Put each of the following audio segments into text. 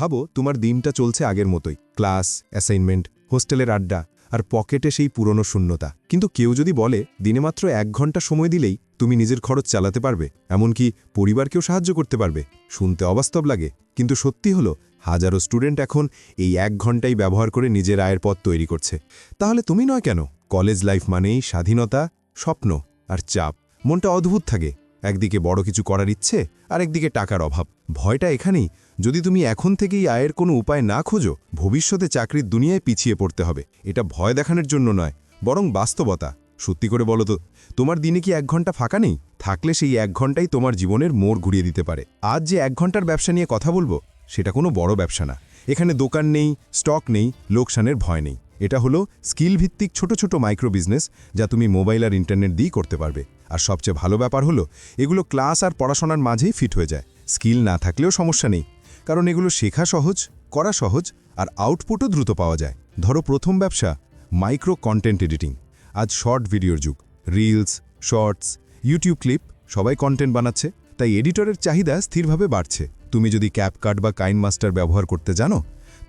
ভাবো তোমার দিনটা চলছে আগের মতোই। ক্লাস, অ্যাসাইনমেন্ট, হোস্টেলের আড্ডা আর পকেটে সেই পুরনো শূন্যতা। কিন্তু কেউ যদি বলে, দিনে মাত্র এক ঘণ্টা সময় দিলেই তুমি নিজের খরচ চালাতে পারবে, এমনকি পরিবারকেও সাহায্য করতে পারবে। শুনতে অবাস্তব লাগে, কিন্তু সত্যি হলো, হাজারো স্টুডেন্ট এখন এই এক ঘন্টাই ব্যবহার করে নিজের আয়ের পথ তৈরি করছে। তাহলে তুমি নয় কেন? কলেজ লাইফ মানেই স্বাধীনতা, স্বপ্ন আর চাপ। মনটা অদ্ভুত থাকে। একদিকে বড় কিছু করার ইচ্ছে আর একদিকে টাকার অভাব। ভয়টা এখানেই। যদি তুমি এখন থেকেই আয়ের কোনো উপায় না খোঁজো, ভবিষ্যতে চাকরির দুনিয়ায় পিছিয়ে পড়তে হবে। এটা ভয় দেখানোর জন্য নয়, বরং বাস্তবতা। সত্যি করে বলো তো, তোমার দিনে কি এক ঘণ্টা ফাঁকা নেই? থাকলে সেই এক ঘন্টাই তোমার জীবনের মোড় ঘুরিয়ে দিতে পারে। আজ যে এক ঘণ্টার ব্যবসা নিয়ে কথা বলব, সেটা কোনো বড় ব্যবসা না। এখানে দোকান নেই, স্টক নেই, লোকসানের ভয় নেই। এটা হলো স্কিল ভিত্তিক ছোট ছোট মাইক্রো বিজনেস, যা তুমি মোবাইল আর ইন্টারনেট দিয়েই করতে পারবে। আর সবচেয়ে ভালো ব্যাপার হলো, এগুলো ক্লাস আর পড়াশোনার মাঝেই ফিট হয়ে যায়। স্কিল না থাকলেও সমস্যা নেই। কারণ এগুলো শেখা সহজ, করা সহজ আর আউটপুটও দ্রুত পাওয়া যায়। ধরো প্রথম ব্যবসা মাইক্রো কন্টেন্ট এডিটিং আজ শর্ট ভিডিওর যুগ। রিলস শর্টস ইউটিউব ক্লিপ সবাই কন্টেন্ট বানাচ্ছে। তাই এডিটরের চাহিদা স্থিরভাবে বাড়ছে। তুমি যদি ক্যাপকাট বা কাইন মাস্টার ব্যবহার করতে জানো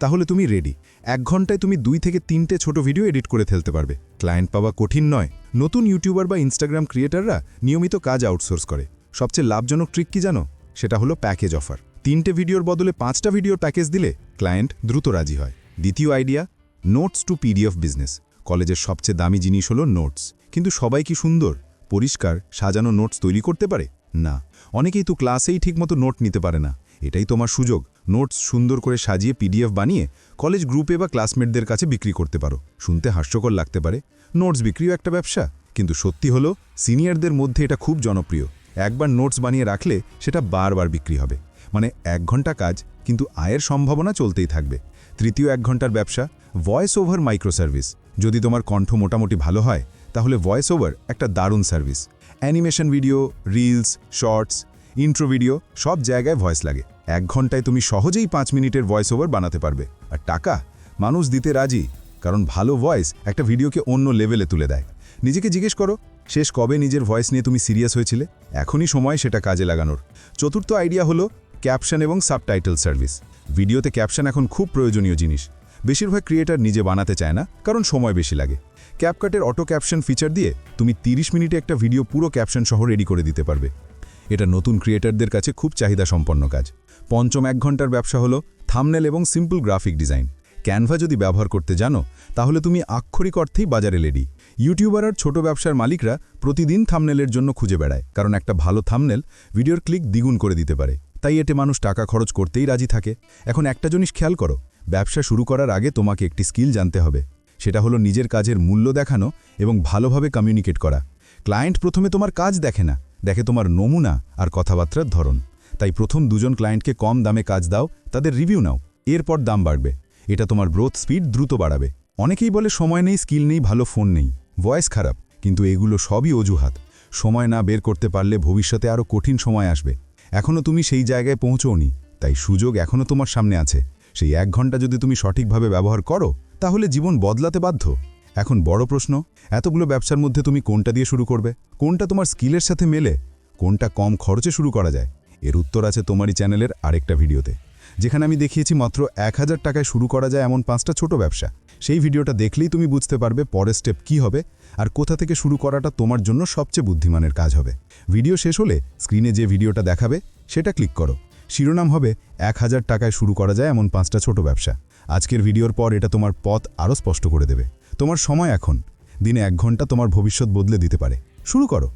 তাহলে তুমি রেডি এক ঘন্টায় তুমি দুই থেকে তিনটে ছোট ভিডিও এডিট করে ফেলতে পারবে। ক্লায়েন্ট পাওয়া কঠিন নয়। নতুন ইউটিউবার বা ইনস্টাগ্রাম ক্রিয়েটাররা নিয়মিত কাজ আউটসোর্স করে। সবচেয়ে লাভজনক ট্রিক কি জানো? সেটা হলো প্যাকেজ অফার তিনটে ভিডিওর বদলে পাঁচটা ভিডিওর প্যাকেজ দিলে ক্লায়েন্ট দ্রুত রাজি হয়। দ্বিতীয় idea notes to PDF business কলেজের সবচেয়ে দামি জিনিস হলো নোটস কিন্তু সবাই কি সুন্দর? পরিষ্কার, সাজানো নোটস তৈরি করতে পারে? না, অনেকেই তো ক্লাসেই ঠিকমতো নোট নিতে পারে না। এটাই তোমার সুযোগ। নোটস সুন্দর করে সাজিয়ে পিডিএফ বানিয়ে কলেজ গ্রুপে বা ক্লাসমেটদের কাছে বিক্রি করতে পারো। শুনতে হাস্যকর লাগতে পারে। নোটস বিক্রিও একটা ব্যবসা। কিন্তু সত্যি হলো, সিনিয়রদের মধ্যে এটা খুব জনপ্রিয়। একবার নোটস বানিয়ে রাখলে সেটা বারবার বিক্রি হবে। মানে এক ঘণ্টা কাজ, কিন্তু আয়ের সম্ভাবনা চলতেই থাকবে। তৃতীয় এক ঘণ্টার ব্যবসা, ভয়েস ওভার মাইক্রো সার্ভিস যদি তোমার কণ্ঠ মোটামুটি ভালো হয়, তাহলে ভয়েস ওভার একটা দারুণ service. Animation video reels shorts intro video সব জায়গায় ভয়েস লাগে। এক ঘন্টায় তুমি সহজেই পাঁচ মিনিটের ভয়েস ওভার বানাতে পারবে। আর টাকা? মানুষ দিতে রাজি, কারণ ভালো ভয়েস একটা ভিডিওকে অন্য লেভেলে তুলে দেয়। নিজেকে জিজ্ঞেস করো, শেষ কবে নিজের ভয়েস নিয়ে তুমি সিরিয়াস হয়েছিলে? এখনই সময় সেটা কাজে লাগানোর। চতুর্থ আইডিয়া হলো ক্যাপশন এবং সাবটাইটেল সার্ভিস ভিডিওতে ক্যাপশন এখন খুব প্রয়োজনীয় জিনিস। বেশিরভাগ ক্রিয়েটার নিজে বানাতে চায় না, কারণ সময় বেশি লাগে। ক্যাপকাটের অটো ক্যাপশন ফিচার দিয়ে তুমি 30 মিনিটে একটা ভিডিও পুরো ক্যাপশন সহ রেডি করে দিতে পারবে। এটা নতুন ক্রিয়েটারদের কাছে খুব চাহিদা সম্পন্ন কাজ। পঞ্চম এক ঘণ্টার ব্যবসা হলো থামনেল এবং সিম্পল গ্রাফিক ডিজাইন ক্যানভা যদি ব্যবহার করতে জানো, তাহলে তুমি আক্ষরিক অর্থেই বাজারে লেডি ইউটিউবার আর ছোট ব্যবসার মালিকরা প্রতিদিন থামনেলের জন্য খুঁজে বেড়ায়, কারণ একটা ভালো থামনেল ভিডিওর ক্লিক দ্বিগুণ করে দিতে পারে। তাই এতে মানুষ টাকা খরচ করতেই রাজি থাকে। এখন একটা জিনিস খেয়াল করো ব্যবসা শুরু করার আগে তোমাকে একটি স্কিল জানতে হবে। সেটা হলো নিজের কাজের মূল্য দেখানো এবং ভালোভাবে কমিউনিকেট করা। ক্লায়েন্ট প্রথমে তোমার কাজ দেখে না, দেখে তোমার নমুনা আর কথাবার্তার ধরন। তাই প্রথম দুজন ক্লায়েন্টকে কম দামে কাজ দাও, তাদের রিভিউ নাও, এরপর দাম বাড়বে। এটা তোমার গ্রোথ স্পিড দ্রুত বাড়াবে। অনেকেই বলে, সময় নেই স্কিল নেই, ভালো ফোন নেই। ভয়েস খারাপ, কিন্তু এগুলো সবই অজুহাত। সময় না বের করতে পারলে ভবিষ্যতে আরও কঠিন সময় আসবে। এখনও তুমি সেই জায়গায় পৌঁছওনি, তাই সুযোগ এখনও তোমার সামনে আছে। সেই এক ঘণ্টা যদি তুমি সঠিকভাবে ব্যবহার করো, তাহলে জীবন বদলাতে বাধ্য। এখন বড় প্রশ্ন, এতগুলো ব্যবসার মধ্যে তুমি কোনটা দিয়ে শুরু করবে? কোনটা তোমার স্কিলের সাথে মেলে? কোনটা কম খরচে শুরু করা যায়? এর উত্তর আছে তোমারই চ্যানেলের আরেকটা ভিডিওতে, যেখানে আমি দেখিয়েছি মাত্র এক হাজার টাকায় শুরু করা যায় এমন পাঁচটা ছোট ব্যবসা। সেই ভিডিওটা দেখলেই তুমি বুঝতে পারবে পরের স্টেপ কি হবে আর কোথা থেকে শুরু করাটা তোমার জন্য সবচেয়ে বুদ্ধিমানের কাজ হবে। ভিডিও শেষ হলে স্ক্রিনে যে ভিডিওটা দেখাবে, সেটা ক্লিক করো। শিরোনাম হবে, এক হাজার টাকায় শুরু করা যায় এমন পাঁচটা ছোট ব্যবসা। আজকের ভিডিওর পর এটা তোমার পথ আরও স্পষ্ট করে দেবে। তোমার সময় এখন। দিনে এক ঘণ্টা তোমার ভবিষ্যৎ বদলে দিতে পারে। শুরু করো।